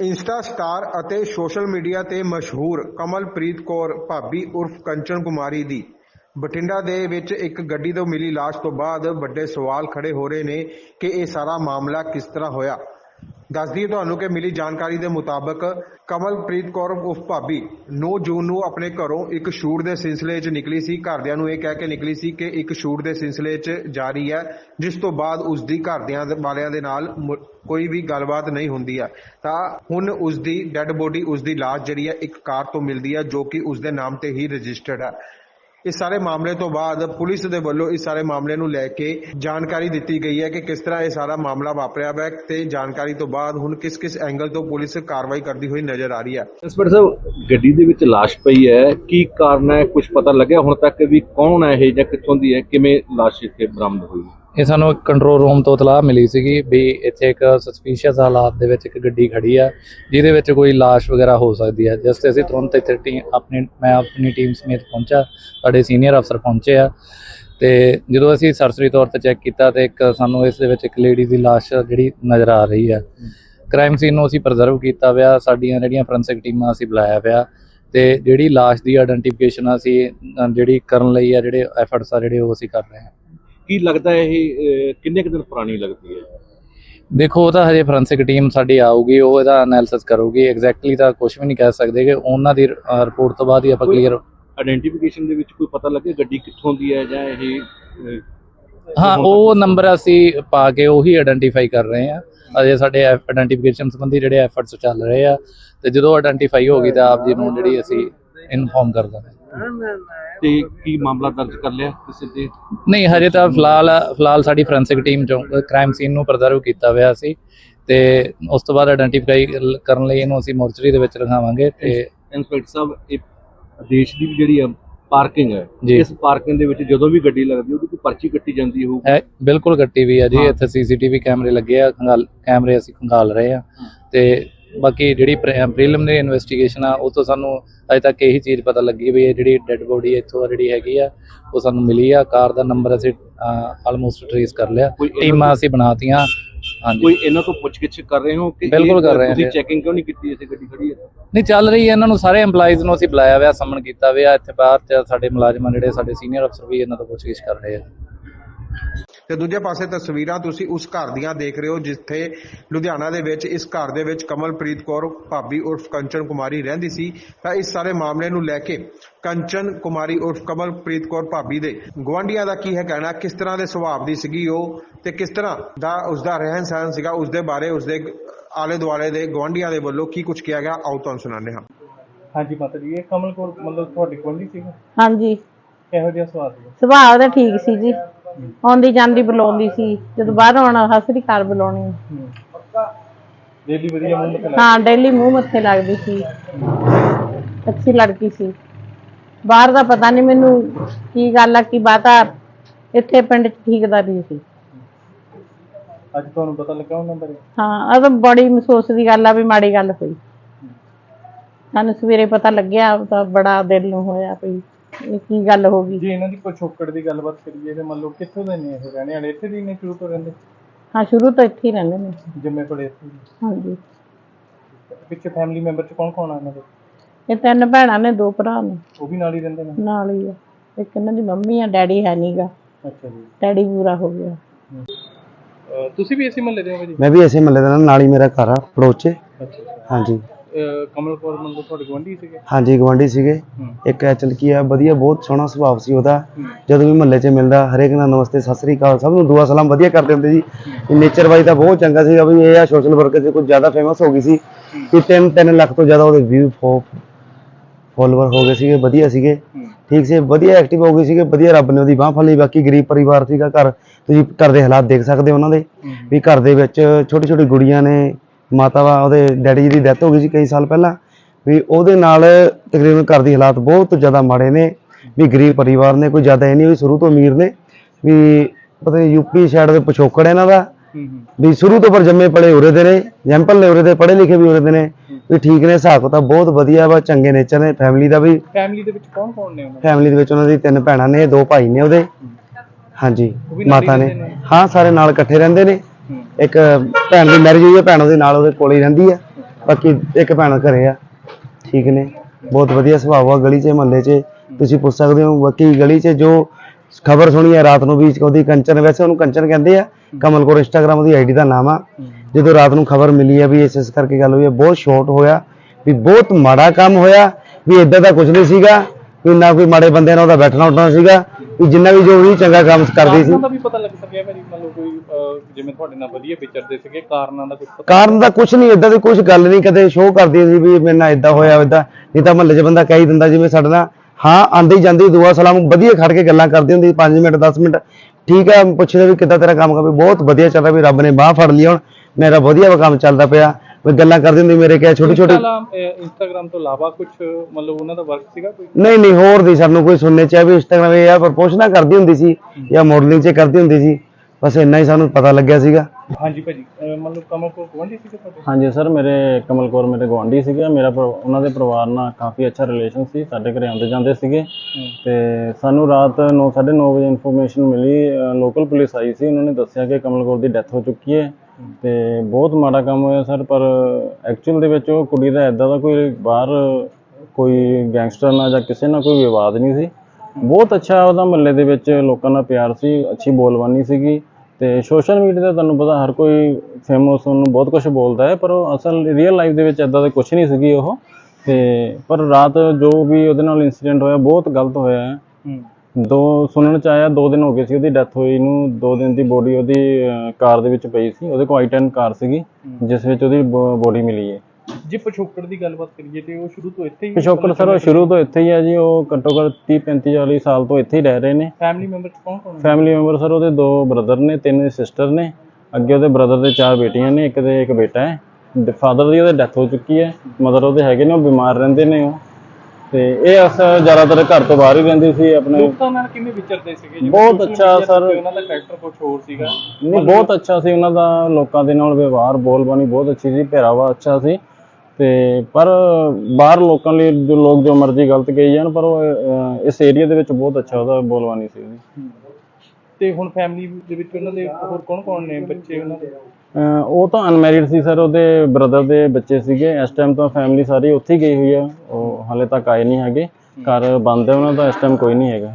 Insta star ਅਤੇ social media ਤੇ ਮਸ਼ਹੂਰ ਕਮਲਪ੍ਰੀਤ ਕੌਰ ਭਾਬੀ ਉਰਫ ਕੰਚਨ ਕੁਮਾਰੀ ਦੀ ਬਠਿੰਡਾ ਦੇ ਵਿੱਚ ਇੱਕ ਗੱਡੀ ਤੋਂ ਮਿਲੀ ਲਾਸ਼ ਤੋਂ ਬਾਅਦ ਵੱਡੇ ਸਵਾਲ ਖੜੇ ਹੋ ਰਹੇ ਨੇ ਕਿ ਇਹ ਸਾਰਾ ਮਾਮਲਾ ਕਿਸ ਤਰ੍ਹਾਂ ਹੋਇਆ। ਦੱਸ ਦਈਏ ਤੁਹਾਨੂੰ ਕਿ ਮਿਲੀ ਜਾਣਕਾਰੀ ਦੇ ਮੁਤਾਬਕ ਕਮਲਪ੍ਰੀਤ ਕੌਰ ਉਰਫ ਭਾਬੀ 9 ਜੂਨ ਨੂੰ ਆਪਣੇ ਘਰੋਂ ਇੱਕ ਸ਼ੂਟ ਦੇ ਸਿਲਸਿਲੇ 'ਚ ਨਿਕਲੀ ਸੀ। ਘਰਦਿਆਂ ਨੂੰ ਇਹ ਕਹਿ ਕੇ ਨਿਕਲੀ ਸੀ ਕਿ ਇੱਕ ਸ਼ੂਟ ਦੇ ਸਿਲਸਿਲੇ 'ਚ ਜਾ ਰਹੀ ਹੈ, ਜਿਸ ਤੋਂ ਬਾਅਦ ਉਸ ਦੀ ਘਰਦਿਆਂ ਵਾਲਿਆਂ ਦੇ ਨਾਲ ਕੋਈ ਵੀ ਗੱਲਬਾਤ ਨਹੀਂ ਹੁੰਦੀ ਹੈ। ਤਾਂ ਹੁਣ ਉਸ ਦੀ ਡੈੱਡ ਬੋਡੀ ਉਸ ਦੀ ਲਾਸ਼ ਜਿਹੜੀ ਹੈ ਇੱਕ ਕਾਰ ਤੋਂ ਮਿਲਦੀ ਹੈ, ਜੋ ਕਿ ਉਸ ਦੇ ਨਾਮ ਤੇ ਹੀ ਰਜਿਸਟਰਡ ਹੈ। ਇਸ ਸਾਰੇ ਮਾਮਲੇ ਤੋਂ ਬਾਅਦ ਪੁਲਿਸ ਦੇ ਵੱਲੋਂ ਇਸ ਸਾਰੇ ਮਾਮਲੇ ਨੂੰ ਲੈ ਕੇ ਜਾਣਕਾਰੀ ਦਿੱਤੀ ਗਈ ਹੈ ਕਿ ਕਿਸ ਤਰ੍ਹਾਂ ਇਹ ਸਾਰਾ ਮਾਮਲਾ ਵਾਪਰਿਆ ਹੈ ਤੇ ਜਾਣਕਾਰੀ ਤੋਂ ਬਾਅਦ ਹੁਣ ਕਿਸ-ਕਿਸ ਐਂਗਲ ਤੋਂ ਪੁਲਿਸ ਕਾਰਵਾਈ ਕਰਦੀ ਹੋਈ ਨਜ਼ਰ ਆ ਰਹੀ ਹੈ। ਇੰਸਪੈਕਟਰ ਸਾਹਿਬ, ਗੱਡੀ ਦੇ ਵਿੱਚ ਲਾਸ਼ ਪਈ ਹੈ। ਕੀ ਕਾਰਨ ਹੈ? ਕੁਝ ਪਤਾ ਲੱਗਿਆ ਹੁਣ ਤੱਕ ਵੀ ਕੌਣ ਹੈ ਇਹ ਜਾਂ ਕਿੱਥੋਂ ਦੀ ਹੈ? ਕਿਵੇਂ ਲਾਸ਼ ਇੱਥੇ ਬਰਾਮਦ ਹੋਈ? ਇਹ ਸਾਨੂੰ ਇੱਕ ਕੰਟਰੋਲ ਰੂਮ ਤੋਂ ਇਤਲਾਹ ਮਿਲੀ ਸੀਗੀ ਵੀ ਇੱਥੇ ਇੱਕ ਸਸਪੀਸ਼ੀਅਸ ਹਾਲਾਤ ਦੇ ਵਿੱਚ ਇੱਕ ਗੱਡੀ ਖੜੀ ਆ, ਜਿਹਦੇ ਵਿੱਚ ਕੋਈ ਲਾਸ਼ ਵਗੈਰਾ ਹੋ ਸਕਦੀ ਹੈ ਜਿਸ ਤੇ ਅਸੀਂ ਤੁਰੰਤ ਇੱਥੇ ਟੀਮ ਆਪਣੀ, ਮੈਂ ਆਪਣੀ ਟੀਮ ਸਮੇਤ ਪਹੁੰਚਾ, ਸਾਡੇ ਸੀਨੀਅਰ ਅਫਸਰ ਪਹੁੰਚੇ ਆ। ਤੇ ਜਦੋਂ ਅਸੀਂ ਸਰਸਰੀ ਤੌਰ ਤੇ ਚੈੱਕ ਕੀਤਾ ਤੇ ਇੱਕ ਸਾਨੂੰ ਇਸ ਦੇ ਵਿੱਚ ਇੱਕ ਲੇਡੀ ਦੀ ਲਾਸ਼ ਜਿਹੜੀ ਨਜ਼ਰ ਆ ਰਹੀ ਆ। ਕ੍ਰਾਈਮ ਸੀਨ ਨੂੰ ਅਸੀਂ ਪ੍ਰੀਜ਼ਰਵ ਕੀਤਾ ਪਿਆ, ਸਾਡੀਆਂ ਜਿਹੜੀਆਂ ਫੋਰੈਂਸਿਕ ਟੀਮਾਂ ਅਸੀਂ ਬੁਲਾਇਆ ਪਿਆ। ਤੇ ਜਿਹੜੀ ਲਾਸ਼ ਦੀ ਆਇਡੈਂਟੀਫਿਕੇਸ਼ਨ ਅਸੀਂ ਜਿਹੜੀ ਕਰਨ ਲਈ ਆ, ਜਿਹੜੇ ਐਫਰਟਸ ਆ, ਜਿਹੜੇ ਉਹ ਅਸੀਂ ਕਰ ਰਹੇ ਹਾਂ ਕੀ ਲੱਗਦਾ ਇਹ ਕਿੰਨੇ ਕੁ ਦਿਨ ਪੁਰਾਣੀ ਲੱਗਦੀ ਹੈ? ਦੇਖੋ ਉਹ ਤਾਂ ਹਜੇ ਫੋਰੈਂਸਿਕ ਟੀਮ ਸਾਡੀ ਆਊਗੀ ਉਹ ਇਹਦਾ ਐਨਾਲਿਸਿਸ ਕਰੂਗੀ ਐਗਜ਼ੈਕਟਲੀ ਤਾਂ ਕੁਝ ਵੀ ਨਹੀਂ ਕਹਿ ਸਕਦੇ ਕਿ ਉਹਨਾਂ ਦੀ ਰਿਪੋਰਟ ਤੋਂ ਬਾਅਦ ਹੀ ਆਪਾਂ ਕਲੀਅਰ ਆਇਡੈਂਟੀਫਿਕੇਸ਼ਨ ਦੇ ਵਿੱਚ ਕੋਈ ਪਤਾ ਲੱਗੇ ਗੱਡੀ ਕਿੱਥੋਂ ਦੀ ਹੈ ਜਾਂ ਇਹ ਹਾਂ ਉਹ ਨੰਬਰ ਅਸੀਂ ਪਾ ਕੇ ਉਹੀ ਆਇਡੈਂਟੀਫਾਈ ਕਰ ਰਹੇ ਹਾਂ। ਅਜੇ ਸਾਡੇ ਆਇਡੈਂਟੀਫਿਕੇਸ਼ਨ ਸੰਬੰਧੀ ਜਿਹੜੇ ਐਫਰਟਸ ਚੱਲ ਰਹੇ ਆ ਤੇ ਜਦੋਂ ਆਇਡੈਂਟੀਫਾਈ ਹੋ ਗਈ ਤਾਂ ਆਪ ਜੀ ਨੂੰ ਜਿਹੜੀ ਅਸੀਂ ਇਨਫੋਰਮ ਕਰ ਦਾਂਗੇ ਤੇ ਕੀ ਮਾਮਲਾ ਦਰਜ ਕਰ ਲਿਆ ਕਿਸੇ ਤੇ ਨਹੀਂ ਹਜੇ ਤਾਂ ਫਿਲਹਾਲ ਫਿਲਹਾਲ ਸਾਡੀ ਫੋਰੈਂਸਿਕ ਟੀਮ ਚੋਂ ਕ੍ਰਾਈਮ ਸੀਨ ਨੂੰ ਪ੍ਰੀਜ਼ਰਵ ਕੀਤਾ ਹੋਇਆ ਸੀ ਤੇ ਉਸ ਤੋਂ ਬਾਅਦ ਆਇਡੈਂਟੀਫਾਈ ਕਰਨ ਲਈ ਇਹਨੂੰ ਅਸੀਂ ਮੋਰਚਰੀ ਦੇ ਵਿੱਚ ਰਖਾਵਾਂਗੇ ਤੇ ਇੰਸਪੈਕਟਰ ਸਾਹਿਬ ਇਹ ਦੇਸ਼ ਦੀ ਜਿਹੜੀ ਆ ਪਾਰਕਿੰਗ ਹੈ। ਇਸ ਪਾਰਕਿੰਗ ਦੇ ਵਿੱਚ ਜਦੋਂ ਵੀ ਗੱਡੀ ਲੱਗਦੀ ਉਹਦੀ ਕੋਈ ਪਰਚੀ ਕੱਟੀ ਜਾਂਦੀ ਹੋਊ ਹੈ ਬਿਲਕੁਲ ਕੱਟੀ ਵੀ ਆ ਜੀ ਹਾਂ। ਇੱਥੇ ਸੀਸੀਟੀਵੀ ਕੈਮਰੇ ਲੱਗੇ ਆ ਕੈਮਰੇ ਅਸੀਂ ਖੰਗਾਲ ਰਹੇ ਆ ਤੇ ਬਾਕੀ ਜਿਹੜੀ ਪ੍ਰੀਲਿਮਿਨਰੀ ਇਨਵੈਸਟੀਗੇਸ਼ਨ ਆ ਉਹ ਤੋਂ ਸਾਨੂੰ ਅਜੇ ਤੱਕ ਇਹੀ ਚੀਜ਼ ਪਤਾ ਲੱਗੀ ਵੀ ਇਹ ਜਿਹੜੀ ਡੈੱਡ ਬੋਡੀ ਇੱਥੋਂ ਜਿਹੜੀ ਹੈਗੀ ਆ ਉਹ ਸਾਨੂੰ ਮਿਲੀ ਆ। ਕਾਰ ਦਾ ਨੰਬਰ ਅਸੀਂ ਆਲਮੋਸਟ ਟ੍ਰੇਸ ਕਰ ਲਿਆ। ਟੀਮਾਂ ਤੋਂ- ਅਸੀਂ ਬਣਾਤੀਆਂ। ਹਾਂਜੀ। ਕੋਈ ਇਹਨਾਂ ਤੋਂ ਪੁੱਛਗਿੱਛ ਕਰ ਰਹੇ ਹੋ ਕਿ ਬਿਲਕੁਲ ਕਰ ਰਹੇ ਹਾਂ ਤੁਸੀਂ। ਚੈਕਿੰਗ ਕਿਉਂ ਨਹੀਂ ਕੀਤੀ ਇੱਥੇ ਗੱਡੀ ਖੜੀ ਹੈ ਨਹੀਂ ਚੱਲ ਰਹੀ ਹੈ ਇਹਨਾਂ ਨੂੰ ਸਾਰੇ EMPLOYEES ਨੂੰ ਅਸੀਂ ਬੁਲਾਇਆ ਹੋਇਆ ਸਮਨ ਕੀਤਾ ਹੋਇਆ ਇੱਥੇ ਬਾਹਰ ਚ ਸਾਡੇ ਮੁਲਾਜ਼ਮਾਂ ਜਿਹੜੇ ਸਾਡੇ ਸੀਨੀਅਰ ਅਫਸਰ ਵੀ ਇਹਨਾਂ ਤੋਂ ਪੁੱਛਗਿੱਛ ਕਰ ਰਹੇ ਆ। ਤੇ ਦੂਜੇ ਪਾਸੇ ਤਸਵੀਰਾਂ ਤੁਸੀਂ ਉਸ ਘਰ ਦੀਆਂ ਦੇਖ ਰਹੇ ਹੋ ਜਿੱਥੇ ਲੁਧਿਆਣਾ ਦੇ ਵਿੱਚ ਇਸ ਘਰ ਦੇ ਵਿੱਚ ਕਮਲਪ੍ਰੀਤ ਕੌਰ ਭਾਬੀ ਉਰਫ ਕੰਚਨ ਕੁਮਾਰੀ ਰਹਿੰਦੀ ਸੀ। ਤਾਂ ਇਸ ਸਾਰੇ ਮਾਮਲੇ ਨੂੰ ਲੈ ਕੇ ਕੰਚਨ ਕੁਮਾਰੀ ਉਰਫ ਕਮਲਪ੍ਰੀਤ ਕੌਰ ਭਾਬੀ ਦੇ ਗਵਾਂਢੀਆਂ ਦਾ ਕੀ ਹੈ ਕਹਿਣਾ? ਕਿਸ ਤਰ੍ਹਾਂ ਦੇ ਸੁਭਾਅ ਦੀ ਸੀਗੀ ਉਹ ਤੇ ਕਿਸ ਤਰ੍ਹਾਂ ਦਾ ਉਸ ਦਾ ਰਹਿਣ ਸਹਿਣ ਸੀਗਾ? ਉਸ ਦੇ ਬਾਰੇ ਉਸ ਦੇ ਆਲੇ ਦੁਆਲੇ ਦੇ ਗਵਾਂਢੀਆਂ ਦੇ ਵੱਲੋਂ ਕੀ ਕੁਝ ਕਿਹਾ ਗਿਆ? ਆਓ ਤੁਹਾਨੂੰ ਸੁਣਾਉਂਦੇ ਹਾਂ। ਹਾਂਜੀ ਮਾਤਾ ਜੀ ਇਹ ਕਮਲ ਕੋਲ ਮਤਲਬ ਤੁਹਾਡੀ ਕੋਲ ਨਹੀਂ ਸੀਗਾ? ਹਾਂਜੀ। ਕਿਹੋ ਜਿਹਾ ਸਵਾਦ ਸੀ ਸੁਭਾਅ ਉਹਦਾ ਠੀਕ ਸੀ ਜੀ। ਆਉਂਦੀ ਜਾਂਦੀ ਬੁਲਾਉਂਦੀ ਸੀ ਜਦੋਂ ਬਾਹਰ ਆਉਣਾ ਹਸਰੀ ਘਰ ਬੁਲਾਉਣੀ। ਡੇਲੀ ਵਧੀਆ ਮੂੰਹ ਤੇ ਹਾਂ ਡੇਲੀ ਮੂੰਹ ਮੱਥੇ ਲੱਗਦੀ ਸੀ। ਅੱਛੀ ਲੜਕੀ ਸੀ। ਬਾਹਰ ਦਾ ਪਤਾ ਨਹੀਂ ਮੈਨੂੰ ਕੀ ਗੱਲ ਆ ਕੀ ਬਾਤ ਆ ਇੱਥੇ ਪਿੰਡ ਚ ਠੀਕਦਾਰੀ ਸੀ। ਅੱਜ ਤੁਹਾਨੂੰ ਪਤਾ ਲੱਗਾ ਉਹਨਾਂ ਬਾਰੇ? ਹਾਂ ਇਹ ਤਾਂ ਬੜੀ ਮਹਿਸੂਸ ਦੀ ਗੱਲ ਆ ਵੀ ਮਾੜੀ ਗੱਲ ਹੋਈ। ਸਾਨੂੰ ਸਵੇਰੇ ਪਤਾ ਲੱਗਿਆ ਤਾਂ ਬੜਾ ਦਿਲ ਨੂੰ ਹੋਇਆ ਵੀ ਇਹ ਕੀ ਗੱਲ ਹੋ ਗਈ? ਜੀ ਇਹਨਾਂ ਦੀ ਪਿਛੋਕੜ ਦੀ ਗੱਲਬਾਤ ਕਰੀਏ ਤੇ ਮੰਨ ਲਓ ਕਿੱਥੋਂ ਦੇ ਨੇ ਇਹ ਰਹਿਣੇ ਵਾਲੇ? ਇੱਥੇ ਦੀ ਨੇ ਸ਼ੁਰੂ ਤੋਂ ਰਹਿੰਦੇ? ਹਾਂ ਸ਼ੁਰੂ ਤੋਂ ਇੱਥੇ ਹੀ ਰਹਿੰਦੇ ਨੇ। ਜਿੰਮੇ ਪੜੇ ਇੱਥੇ ਹੀ। ਹਾਂਜੀ। ਪਿੱਛੇ ਫੈਮਿਲੀ ਮੈਂਬਰ ਚ ਕੌਣ ਕੌਣ ਆ ਇਹਨਾਂ ਦੇ? ਇਹ ਤਿੰਨ ਭੈਣਾਂ ਨੇ ਦੋ ਭਰਾ ਨੇ। ਉਹ ਵੀ ਨਾਲ ਹੀ ਰਹਿੰਦੇ ਨੇ? ਨਾਲ ਹੀ ਆ। ਇੱਕ ਇਹਨਾਂ ਦੀ ਮੰਮੀ ਆ ਡੈਡੀ ਹੈ ਨਹੀਂਗਾ ਅੱਛਾ ਜੀ। ਡੈਡੀ ਪੂਰਾ ਹੋ ਗਿਆ। ਅਹ ਤੁਸੀਂ ਵੀ ਇਸੇ ਮਹੱਲੇ ਦੇ ਹੋ ਜੀ ਮੈਂ ਵੀ ਇਸੇ ਮਹੱਲੇ ਦਾ ਨਾਲ ਹੀ ਮੇਰਾ ਘਰ ਆ ਪੜੋਚੇ ਅੱਛਾ। ਹਾਂਜੀ। ਕਮਲ ਕੌਰ ਮੰਗੋ ਤੁਹਾਡੇ ਗਵੰਡੀ ਸੀਗੇ? ਹਾਂਜੀ ਗਵਾਂਢੀ ਸੀਗੇ। ਹੂੰ। ਇੱਕ ਐਚਲ ਕੀ ਆ ਵਧੀਆ ਬਹੁਤ ਸੋਹਣਾ ਸੁਭਾਅ ਸੀ ਉਹਦਾ। ਜਦੋਂ ਵੀ ਮਹੱਲੇ 'ਚ ਮਿਲਦਾ ਹਰੇਕ ਨਾਲ ਨਮਸਤੇ ਸਤਿ ਸ੍ਰੀ ਅਕਾਲ ਸਭ ਨੂੰ ਦੁਆ ਸਲਾਮ ਵਧੀਆ ਕਰਦੇ ਹੁੰਦੇ ਜੀ ਨੇਚਰ ਵਾਈਜ਼ ਤਾਂ ਬਹੁਤ ਚੰਗਾ ਸੀਗਾ ਵੀ ਇਹ ਆ ਸੋਸ਼ਲ ਵਰਕਰ 'ਚ ਕੁਝ ਜ਼ਿਆਦਾ ਫੇਮਸ ਹੋ ਗਈ ਸੀ ਕਿ 3 3 ਲੱਖ ਤੋਂ ਜ਼ਿਆਦਾ ਉਹਦੇ ਵਿਊ ਫੋਲੋਵਰ ਹੋ ਗਏ ਸੀਗੇ ਵਧੀਆ ਸੀਗੇ। ਹੂੰ। ਠੀਕ ਸੀ ਵਧੀਆ ਐਕਟਿਵ ਹੋ ਗਈ ਸੀਗੇ ਵਧੀਆ ਰੱਬ ਨੇ ਉਹਦੀ ਬਾਹ ਫੜ ਲਈ ਬਾਕੀ ਗਰੀਬ ਪਰਿਵਾਰ ਸੀਗਾ ਘਰ। ਤੁਸੀਂ ਘਰ ਦੇ ਹਾਲਾਤ ਦੇਖ ਸਕਦੇ ਹੋ ਉਹਨਾਂ ਦੇ। ਵੀ ਘਰ ਦੇ ਵਿੱਚ ਛੋਟੀ ਛੋਟੀ ਗੁੜੀਆਂ ਨੇ ਮਾਤਾ ਵਾ ਉਹਦੇ ਡੈਡੀ ਜੀ ਦੀ ਡੈਥ ਹੋ ਗਈ ਸੀ ਕਈ ਸਾਲ ਪਹਿਲਾਂ। ਵੀ ਉਹਦੇ ਨਾਲ ਤਕਰੀਬਨ ਘਰ ਦੀ ਹਾਲਾਤ ਬਹੁਤ ਜ਼ਿਆਦਾ ਮਾੜੇ ਨੇ। ਵੀ ਗਰੀਬ ਪਰਿਵਾਰ ਨੇ ਕੋਈ ਜ਼ਿਆਦਾ ਇਹ ਨਹੀਂ ਵੀ ਸ਼ੁਰੂ ਤੋਂ ਅਮੀਰ ਨੇ। ਵੀ ਪਤਾ ਨਹੀਂ ਯੂਪੀ ਸਾਈਡ ਦੇ ਪਿਛੋਕੜ ਇਹਨਾਂ ਦਾ। ਵੀ ਸ਼ੁਰੂ ਤੋਂ ਪਰ ਜੰਮੇ ਪਲੇ ਉਰੇ ਦੇ ਨੇ ਜੰਪਲ ਨੇ ਉਰੇ ਦੇ ਪੜ੍ਹੇ ਲਿਖੇ ਵੀ ਉਰੇ ਦੇ ਨੇ। ਵੀ ਠੀਕ ਨੇ ਹਿਸਾਬ ਕਿਤਾਬ ਬਹੁਤ ਵਧੀਆ ਵਾ ਚੰਗੇ ਨੇਚਰ ਨੇ ਫੈਮਿਲੀ ਦਾ ਵੀ। ਫੈਮਿਲੀ ਦੇ ਵਿੱਚ ਕੌਣ ਕੌਣ ਨੇ ਉਹਨਾਂ ਫੈਮਿਲੀ ਦੇ ਵਿੱਚ ਉਹਨਾਂ ਦੀ ਤਿੰਨ ਭੈਣਾਂ ਨੇ ਦੋ ਭਾਈ ਨੇ ਉਹਦੇ। ਹਾਂਜੀ ਮਾਤਾ ਨੇ? ਹਾਂ ਸਾਰੇ ਨਾਲ ਇਕੱਠੇ ਰਹਿੰਦੇ ਨੇ। ਇੱਕ ਭੈਣ ਦੀ ਮੈਰਿਜ ਹੋਈ ਹੈ ਭੈਣ ਉਹਦੇ ਨਾਲ ਉਹਦੇ ਕੋਲ ਹੀ ਰਹਿੰਦੀ ਆ, ਬਾਕੀ ਇੱਕ ਭੈਣ ਘਰੇ ਆ, ਠੀਕ ਨੇ, ਬਹੁਤ ਵਧੀਆ ਸੁਭਾਅ ਆ ਗਲੀ 'ਚ, ਮਹੱਲੇ 'ਚ, ਤੁਸੀਂ ਪੁੱਛ ਸਕਦੇ ਹੋ, ਬਾਕੀ ਗਲੀ 'ਚ ਜੋ ਖਬਰ ਸੁਣੀ ਹੈ ਰਾਤ ਨੂੰ ਵੀ, ਉਹਦੀ ਕੰਚਨ, ਵੈਸੇ ਉਹਨੂੰ ਕੰਚਨ ਕਹਿੰਦੇ ਆ, ਕਮਲ ਕੌਰ ਇੰਸਟਾਗ੍ਰਾਮ ਉਹਦੀ ਆਈਡੀ ਦਾ ਨਾਮ ਆ, ਜਦੋਂ ਰਾਤ ਨੂੰ ਖਬਰ ਮਿਲੀ ਆ ਵੀ ਇਸ ਇਸ ਕਰਕੇ ਗੱਲ ਹੋਈ ਹੈ ਬਹੁਤ ਸ਼ੌਟ ਹੋਇਆ, ਵੀ ਬਹੁਤ ਮਾੜਾ ਕੰਮ ਹੋਇਆ, ਵੀ ਇਦਾਂ ਦਾ ਕੁਝ ਨਹੀਂ ਸੀਗਾ ਨਾ ਕੋਈ ਮਾੜੇ ਬੰਦੇ ਨਾਲ ਉਹਦਾ ਬੈਠਣਾ ਉੱਠਣਾ ਸੀਗਾ ਵੀ ਜਿੰਨਾ ਵੀ ਜੋ ਵੀ ਚੰਗਾ ਕੰਮ ਕਰਦੀ ਸੀ। ਕਾਰਨਾਂ ਦਾ ਵੀ ਪਤਾ ਲੱਗ ਸਕਿਆ ਮੇਰੀ ਮੰਨ ਲਓ ਕੋਈ ਅਹ, ਜਿਵੇਂ ਤੁਹਾਡੇ ਨਾਲ ਵਧੀਆ ਵਿਚਰਦੇ ਸੀਗੇ ਕਾਰਨਾਂ ਦਾ ਕੁਝ ਪਤਾ ਕਾਰਨ ਦਾ ਕੁਝ ਨਹੀਂ ਇਦਾਂ ਦੀ ਕੁਝ ਗੱਲ ਨਹੀਂ ਕਦੇ ਸ਼ੋਅ ਕਰਦੀ ਸੀ ਵੀ ਮੇਰੇ ਨਾਲ ਇਦਾਂ ਹੋਇਆ ਇਦਾਂ ਨਹੀਂ ਤਾਂ ਮਹੱਲੇ 'ਚ ਬੰਦਾ ਕਹਿ ਹੀ ਦਿੰਦਾ ਜਿਵੇਂ ਸਾਡੇ ਨਾਲ ਹਾਂ ਆਂਦੀ ਜਾਂਦੀ ਦੁਆ ਸਲਾਮ ਵਧੀਆ ਖੜ ਕੇ ਗੱਲਾਂ ਕਰਦੀ ਹੁੰਦੀ 5 ਮਿੰਟ 10 ਮਿੰਟ ਠੀਕ ਆ ਪੁੱਛਦੇ ਵੀ ਕਿੱਦਾਂ ਤੇਰਾ ਕੰਮ ਕਰ ਬਹੁਤ ਵਧੀਆ ਚੱਲ ਰਿਹਾ ਵੀ ਰੱਬ ਨੇ ਬਾਹ ਫੜ ਲਈ ਹੁਣ ਮੇਰਾ ਵਧੀਆ ਕੰਮ ਚੱਲਦਾ ਪਿਆ। ਵੀ ਗੱਲਾਂ ਕਰਦੀ ਹੁੰਦੀ ਮੇਰੇ ਕਿਹਾ ਛੋਟੀ ਛੋਟੀ ਇੰਸਟਾਗ੍ਰਾਮ ਤੋਂ ਇਲਾਵਾ ਕੁਝ ਮਤਲਬ ਉਹਨਾਂ ਦਾ ਵਰਕ ਸੀਗਾ ਕੋਈ? ਨਹੀਂ ਨਹੀਂ ਹੋਰ ਨਹੀਂ ਸਾਨੂੰ ਕੋਈ ਸੁਣਨੇ ਚ ਆ ਵੀ ਇੰਸਟਾਗ੍ਰਾਮ ਇਹ ਆ ਪ੍ਰਪੋਸ਼ਨਾਂ ਕਰਦੀ ਹੁੰਦੀ ਸੀ ਜਾਂ ਮਾਡਲਿੰਗ ਚ ਕਰਦੀ ਹੁੰਦੀ ਸੀ। ਬਸ ਇੰਨਾ ਹੀ ਸਾਨੂੰ ਪਤਾ ਲੱਗਿਆ ਸੀਗਾ। ਹਾਂਜੀ ਭਾਜੀ ਅਹ, ਲਓ ਕਮਲ ਕੋਲ ਗਵਾਂਢੀ ਸੀਗੇ ਤੁਹਾਡੇ? ਹਾਂਜੀ ਸਰ ਮੇਰੇ ਕਮਲ ਕੌਰ ਮੇਰੇ ਗੁਆਂਢੀ ਸੀਗੇ। ਮੇਰਾ ਪਰ- ਉਹਨਾਂ ਦੇ ਪਰਿਵਾਰ ਨਾਲ ਕਾਫੀ ਅੱਛਾ ਰਿਲੇਸ਼ਨ ਸੀ। ਸਾਡੇ ਘਰੇ ਆਉਂਦੇ ਜਾਂਦੇ ਸੀਗੇ। ਤੇ ਸਾਨੂੰ ਰਾਤ 9:30 ਵਜੇ ਇਨਫੋਰਮੇਸ਼ਨ ਮਿਲੀ। ਲੋਕਲ ਪੁਲਿਸ ਆਈ ਸੀ। ਉਹਨਾਂ ਨੇ ਦੱਸਿਆ ਕਿ ਕਮਲ ਕੌਰ ਦੀ ਡੈਥ ਹੋ ਚੁੱਕੀ ਹੈ। ਤੇ ਬਹੁਤ ਮਾੜਾ ਕੰਮ ਹੋਇਆ ਸਰ, ਪਰ ਐਕਚੁਅਲ ਦੇ ਵਿੱਚ ਉਹ ਕੁੜੀ ਦਾ ਐਦਾਂ ਦਾ ਕੋਈ ਬਾਹਰ ਕੋਈ ਗੈਂਗਸਟਰ ਨਾਲ ਜਾਂ ਕਿਸੇ ਨਾਲ ਕੋਈ ਵਿਵਾਦ ਨਹੀਂ ਸੀ। ਬਹੁਤ ਅੱਛਾ ਉਹਦਾ ਮਹੱਲੇ ਦੇ ਵਿੱਚ ਲੋਕਾਂ ਦਾ ਪਿਆਰ ਸੀ, ਅੱਛੀ ਬੋਲਬਾਨੀ ਸੀਗੀ ਤੇ ਸੋਸ਼ਲ ਮੀਡੀਆ ਤੇ ਤੁਹਾਨੂੰ ਪਤਾ ਹਰ ਕੋਈ ਫੇਮਸ ਉਹਨੂੰ ਬਹੁਤ ਕੁਝ ਬੋਲਦਾ ਹੈ, ਪਰ ਉਹ ਅਸਲ ਰੀਅਲ ਲਾਈਫ ਦੇ ਵਿੱਚ ਐਦਾਂ ਦਾ ਕੁਝ ਨਹੀਂ ਸੀਗੀ ਉਹ। ਤੇ ਪਰ ਰਾਤ ਜੋ ਵੀ ਉਹਦੇ ਨਾਲ ਇਨਸੀਡੈਂਟ ਹੋਇਆ, ਬਹੁਤ ਗਲਤ ਹੋਇਆ ਹੈ। ਦੋ ਸੁਣਨ ਚ ਆਇਆ ਦੋ ਦਿਨ ਹੋ ਗਏ ਸੀ ਉਹਦੀ ਡੈਥ ਹੋਈ ਨੂੰ ਦੋ ਦਿਨ ਦੀ ਬੋਡੀ ਉਹਦੀ ਕਾਰ ਦੇ ਵਿੱਚ ਪਈ ਸੀ ਉਹਦੇ ਕੋਲ i10 ਕਾਰ ਸੀਗੀ ਜਿਸ ਵਿੱਚ ਉਹਦੀ ਬੋਡੀ ਮਿਲੀ ਹੈ। ਜੇ ਪਿਛੋਕੜ ਦੀ ਗੱਲਬਾਤ ਕਰੀਏ ਤੇ ਉਹ ਸ਼ੁਰੂ ਤੋਂ ਇੱਥੇ ਹੀ ਪਿਛੋਕੜ ਸਰ ਉਹ ਸ਼ੁਰੂ ਤੋਂ ਇੱਥੇ ਹੀ ਹੈ ਜੀ ਉਹ ਘੱਟੋ ਘੱਟ 30 35 40 ਸਾਲ ਤੋਂ ਇੱਥੇ ਹੀ ਰਹਿ ਰਹੇ ਨੇ। ਫੈਮਿਲੀ ਮੈਂਬਰ ਕੌਣ ਕੌਣ? ਫੈਮਿਲੀ ਮੈਂਬਰ ਸਰ ਉਹਦੇ ਦੋ ਬ੍ਰਦਰ ਨੇ ਤਿੰਨ ਸਿਸਟਰ ਨੇ ਅੱਗੇ ਉਹਦੇ ਬ੍ਰਦਰ ਦੇ ਚਾਰ ਬੇਟੀਆਂ ਨੇ ਇੱਕ ਦੇ ਇੱਕ ਬੇਟਾ ਹੈ। ਫਾਦਰ ਦੀ ਉਹਦੇ ਡੈਥ ਹੋ ਚੁੱਕੀ ਹੈ ਮਦਰ ਉਹਦੇ ਹੈਗੇ ਨੇ ਉਹ ਬਿਮਾਰ ਰਹਿੰਦੇ ਨੇ ਉਹ। ਤੇ ਇਹ ਅਕਸਰ ਜ਼ਿਆਦਾਤਰ ਘਰ ਤੋਂ ਬਾਹਰ ਹੀ ਰਹਿੰਦੀ ਸੀ ਆਪਣੇ। ਲੋਕਾਂ ਨਾਲ ਕਿਵੇਂ ਵਿਚਰਦੇ ਸੀਗੇ? ਜਿਵੇਂ ਬਹੁਤ social ਅੱਛਾ media ਤੇ sir। ਉਹਨਾਂ ਦਾ ਕੈਰੈਕਟਰ ਕੁਝ ਹੋਰ ਸੀਗਾ। ਨਹੀਂ ਬਹੁਤ ਅੱਛਾ ਸੀ ਉਹਨਾਂ ਦਾ ਲੋਕਾਂ ਦੇ ਨਾਲ ਵਿਵਹਾਰ ਬੋਲਬਾਣੀ ਬਹੁਤ ਅੱਛੀ ਸੀ ਪਹਿਰਾਵਾ ਅੱਛਾ ਸੀ। ਤੇ ਪਰ ਬਾਹਰ ਲੋਕਾਂ ਲਈ ਜੋ ਲੋਕ ਜੋ ਮਰਜ਼ੀ ਗਲਤ ਕਹੀ ਜਾਣ ਪਰ ਉਹ ਅਹ, ਇਸ ਏਰੀਆ ਦੇ ਵਿੱਚ ਬਹੁਤ ਅੱਛਾ ਉਹਦਾ ਬੋਲਬਾਣੀ ਸੀ। ਤੇ ਹੁਣ ਫੈਮਿਲੀ ਦੇ ਵਿੱਚ ਉਹਨਾਂ ਦੇ ਹੋਰ ਕੌਣ ਕੌਣ ਨੇ? ਬੱਚੇ ਉਹਨਾਂ ਦੇ? ਉਹ ਤਾਂ ਅਨਮੈਰਿਡ ਸੀ ਸਰ ਉਹਦੇ ਬ੍ਰਦਰ ਦੇ ਬੱਚੇ ਸੀਗੇ। ਇਸ ਟਾਈਮ ਤਾਂ ਫੈਮਿਲੀ ਸਾਰੀ ਉੱਥੇ ਹੀ ਗਈ ਹੋਈ ਆ। ਉਹ ਹਾਲੇ ਤੱਕ ਆਏ ਨਹੀਂ ਹੈਗੇ। ਘਰ ਬੰਦ ਹੈ ਉਹਨਾਂ ਦਾ ਇਸ ਟਾਈਮ ਕੋਈ ਨਹੀਂ ਹੈਗਾ।